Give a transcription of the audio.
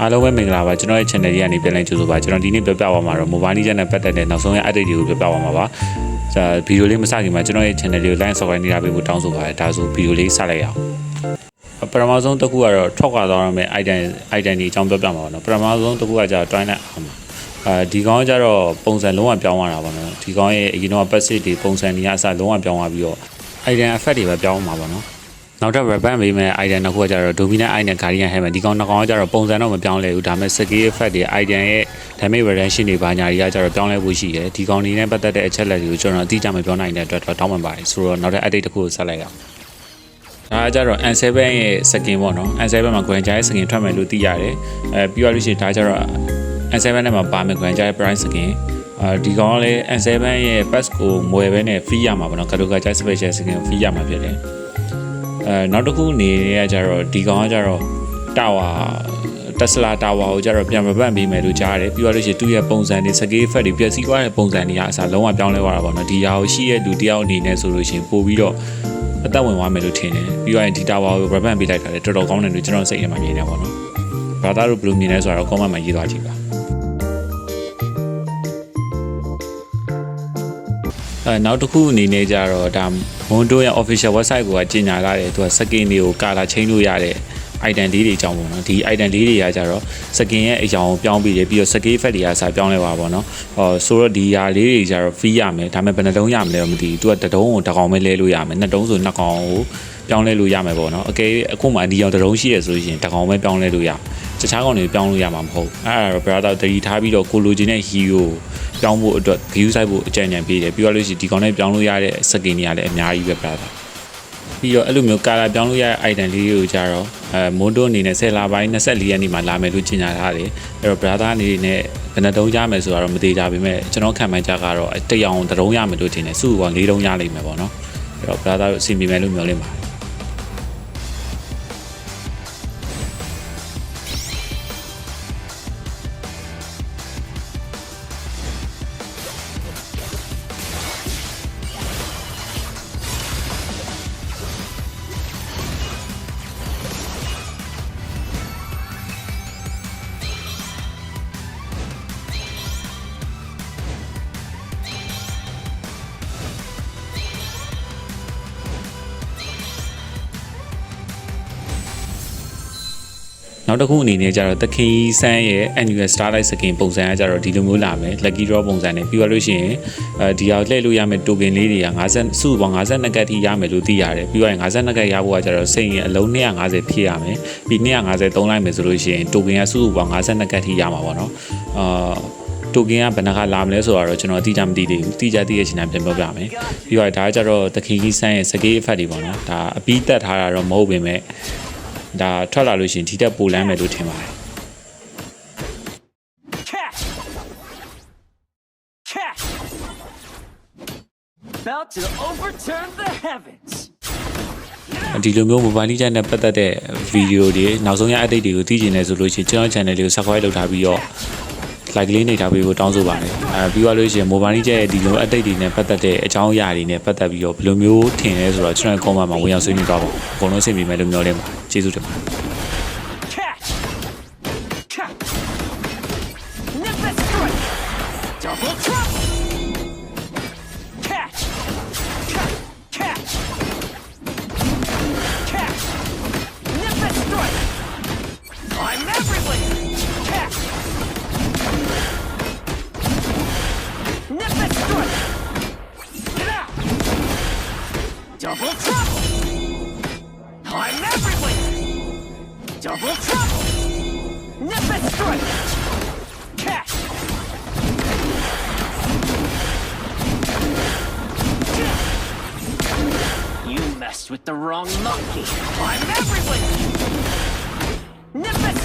အားလုံးပဲမင်္ဂလာပါကျွန်တော်ရဲ့ channel ကြီးကနေပြန်လည်ကြိုဆိုပါကျွန်တော်ဒီနေ့ပြောပြသွားမှာတော့ mobile legend နဲ့ပတ်သက်တဲ့နောက်ဆုံးရ update တွေကိုပြောပြသွားမှာပါဒါဗီဒီယိုလေးမစခင်မှာကျွန်တော်ရဲ့ channel လေးကို like subscribe နေရပေးဖို့တောင်းဆိုပါတယ်ဒါဆိုဗီဒီယိုလေးစလိုက်ရအောင်ပထမဆုံးတစ်ခုကတော့ထွက်ခွာသွားရမယ့် item item တွေအကြောင်းပြောပြမှာပါနော်ပထမဆုံးတစ်ခုကကျတော့ twilight armor အဲဒီကောင်ကကျတော့ပုံစံလုံးဝပြောင်းသွားတာပေါ့နော်ဒီကောင်ရဲ့အရင်တော့ passive တွေပုံစံတွေကအစလုံးဝပြောင်းသွားပြီးတော့ item effect တွေပဲပြောင်းမှာပေါ့နော် နောက်ထပ် revamp ပေးမဲ့ item တစ်ခုကကျတော့ dominant item guardian helmet ဒီကောင်နှစ်ကောင်ကကျတော့ပုံစံတော့မပြောင်းလဲဘူးဒါပေမဲ့ skill effect တွေ item ရဲ့ damage reduction တွေဘာညာတွေကကျတော့ပြောင်းလဲဖို့ရှိတယ်ဒီကောင်တွေနဲ့ပတ်သက်တဲ့အချက်လက်တွေကိုကျွန်တော်အတိအကျမပြောနိုင်တဲ့အတွက်တော့တောင်းပန်ပါတယ်ဆိုတော့နောက်ထပ် update တစ်ခုကိုဆက်လိုက်ရအောင်ဒါကကျတော့ N7 ရဲ့ skin ပေါ့နော် N7 မှာ Granger ရဲ့ skin ထွက်မယ်လို့သိရတယ်အဲပြီးတော့လို့ရှိရင်ဒါကျတော့ N7 နဲ့မှာပါမယ် Granger ရဲ့ price skin အဲဒီကောင်ကလည်း N7 ရဲ့ pass ကိုမွယ်ပဲနဲ့ free ရမှာပေါ့နော် Kadokaja special skin ကို free ရမှာဖြစ်တယ် အဲနောက်တစ်ခုအနေနဲ့ကကျတော့ဒီကောင်ကကျတော့တာဝါတက်စလာတာဝါကိုကျတော့ပြန်မပတ်ပေးမယ်လို့ကြားတယ်ပြီးတော့လို့ရှိရင်သူ့ရဲ့ပုံစံတွေ scale effect တွေပျက်စီးသွားတဲ့ပုံစံတွေကအစားလုံးဝပြောင်းလဲသွားတာပေါ့နော်ဒီဟာကိုရှိရဲ့လူတယောက်အနေနဲ့ဆိုလို့ရှိရင်ပို့ပြီးတော့အသက်ဝင်သွားမယ်လို့ထင်တယ်ပြီးတော့ရင်ဒီတာဝါကို revamp ပေးလိုက်တာလေတော်တော်ကောင်းတယ်လို့ကျွန်တော်စိတ်ထဲမှာမြင်နေပါတော့ဘာသာတို့ဘယ်လိုမြင်လဲဆိုတော့ comment မှာရေးသွားကြည့်ပါ အဲနောက်တစ်ခုအနေနဲ့ကြတော့ဒါမွန်တိုရဲ့ official website ကိုကကြီးညာလာတယ်သူက skin တွေကို color change လို့ရတဲ့ item လေးတွေအကြောင်းပေါ့နော်ဒီ item လေးတွေကကြတော့ skin ရဲ့အကြောင်းကိုပြောင်းပြီးတယ်ပြီးတော့ skin effect တွေကစာပြောင်းလဲပါပေါ့နော်ဟောဆိုတော့ဒီဟာလေးတွေကြတော့ free ရမယ်ဒါပေမဲ့ဘယ်နှတုံးရမလဲတော့မသိဘူးသူကတစ်တုံးကိုတစ်ကောင်ပဲလဲလို့ရမယ်နှစ်တုံးဆိုနှစ်ကောင်ကို ပြောင်းလဲလို့ရမယ်ပေါ့နော်အကယ်အခုမှဒီအောင်တစ်တုံးရှိရဆိုလို့ရှိရင်တစ်ကောင်ပဲပြောင်းလဲလို့ရတခြားကောင်တွေပြောင်းလို့ရမှာမဟုတ်အဲ့ဒါတော့ brother တတိထားပြီးတော့ကိုလိုချင်တဲ့ hero ပြောင်းဖို့အတွက် view site ဖို့အကြံဉာဏ်ပေးတယ်ပြီးတော့လို့ရှိရင်ဒီကောင်နဲ့ပြောင်းလို့ရတဲ့ skin တွေကလည်းအများကြီးပဲ brother ပြီးတော့အဲ့လိုမျိုးကာလာပြောင်းလို့ရတဲ့ item လေးတွေကိုကြတော့အဲမွန်တိုအနေနဲ့10လပိုင်း24ရက်နေ့မှာလာမယ်လို့ကြေညာထားတယ်အဲ့တော့ brother အနေနဲ့ဘယ်နှတုံးရမယ်ဆိုတာတော့မသေးကြပါဘူးမဲ့ကျွန်တော်ခံမှန်းကြကတော့တရောင်တစ်တုံးရမယ်လို့ထင်တယ်စုက၄တုံးရလိမ့်မယ်ပေါ့နော်အဲ့တော့ brother တို့အစီအမီမယ်လို့မျှော်လင့်ပါတယ် နောက်တစ်ခုအနေနဲ့ကျတော့သခင်ကြီးဆန်းရဲ့ annual starlight skin ပုံစံကကျတော့ဒီလိုမျိုးလာမယ် lucky draw ပုံစံနဲ့ပြီးတော့လို့ရှိရင်အဲဒီဟာလှည့်လို့ရမယ့် token လေးတွေက50စုပေါင်း52ကတ်ထိရမယ်လို့သိရတယ်ပြီးတော့52ကတ်ရဖို့ကကျတော့စိတ်ရင်အလုံး250ဖြည့်ရမယ်ပြီး250သုံးလိုက်မယ်ဆိုလို့ရှိရင် token ကစုပေါင်း52ကတ်ထိရမှာပေါ့နော်အာတိုကင်ကဘယ်နှခါလာမလဲဆိုတော့ကျွန်တော်အတိအကျမသိသေးဘူး။တိကျသိရချင်တာပြန်ပြောပြမယ်။ပြီးတော့ဒါကကျတော့သခင်ကြီးဆန်းရဲ့ scale effect တွေပေါ့နော်။ဒါအပြီးတက်ထားတာတော့မဟုတ်ပေမဲ့ ဒါထွက်လာလို့ရှိရင်ဒီတက်ပိုလမ်းမယ်လို့ထင်ပါတယ် Catch! Catch! About to overturn the heavens. ဒီလိုမျိုး mobile legend နဲ့ပတ်သက်တဲ့ဗီဒီယိုတွေနောက်ဆုံးရ update တွေကိုသိချင်တယ်ဆိုလို့ရှိရင်ကျွန်တော် channel လေးကို subscribe လုပ်ထားပြီးတော့ like လေးနှိပ်ထားပေးဖို့တောင်းဆိုပါတယ်အဲပြီးသွားလို့ရှိရင် mobile legend ရဲ့ဒီလို update တွေနဲ့ပတ်သက်တဲ့အကြောင်းအရာတွေနဲ့ပတ်သက်ပြီးတော့ဘယ်လိုမျိုးထင်လဲဆိုတော့ကျွန်တော် comment မှာဝင်ရောက်ဆွေးနွေးသွားပါအကုန်လုံးအဆင်ပြေမယ်လို့မျှော်လင့်ပါတယ်ကျေးဇူးတင်ပါတယ် Double trouble! Nimbus strike! Catch! You messed with the wrong monkey. I'm everywhere! Nimbus